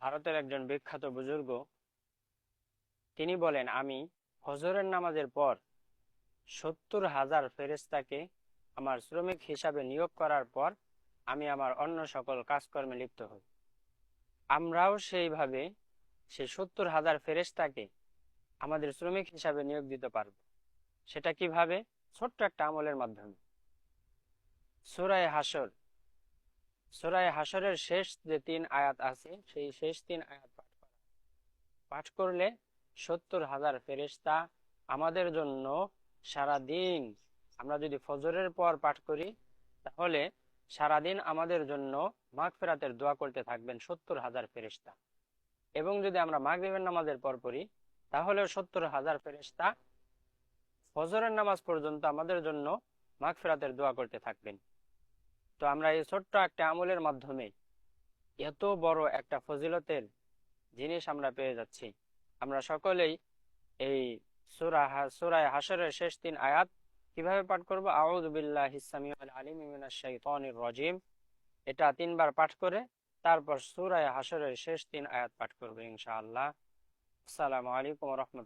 ভারতের একজন বিখ্যাত বুজুর্গ, তিনি বলেন, আমি ফজরের নামাজের পর সত্তর হাজার ফেরেস্তাকে আমার শ্রমিক হিসাবে নিয়োগ করার পর আমি আমার অন্য সকল কাজকর্মে লিপ্ত হই। আমরাও সেইভাবে সে সত্তর হাজার ফেরেস্তাকে আমাদের শ্রমিক হিসাবে নিয়োগ দিতে পারব। সেটা কীভাবে? ছোট্ট একটা আমলের মাধ্যমে। সুরায় হাসর সুরায় হাসরের শেষ যে তিন আয়াত আছে, সেই শেষ তিন আয়াত পাঠ করা। পাঠ করলে সত্তর হাজার ফেরেস্তা আমাদের জন্য সারা দিন আমরা যদি ফজরের পর পাঠ করি, তাহলে সারাদিন আমাদের জন্য মাঘ ফেরাতের দোয়া করতে থাকবেন সত্তর হাজার ফেরেস্তা এবং যদি আমরা মাঘ মাগরিবের নামাজের পর পড়ি, তাহলে সত্তর হাজার ফেরেস্তা ফজরের নামাজ পর্যন্ত আমাদের জন্য মাঘ ফেরাতের দোয়া করতে থাকবেন। তো আমরা এই ছোট্ট একটা আমলের মাধ্যমে এত বড় একটা ফজিলতের জিনিস আমরা পেয়ে যাচ্ছি। আমরা সকলেই এই সুরা সুরায় হাসরের শেষ তিন আয়াত কীভাবে পাঠ করব? আউযু বিল্লাহিস সামিউল আলিম রাজিম। এটা তিনবার পাঠ করে তারপর সুরায় হাসরের শেষ তিন আয়াত পাঠ করব ইনশাআল্লাহ। আসসালামু আলাইকুম ওয়া রাহমাতুল্লাহ।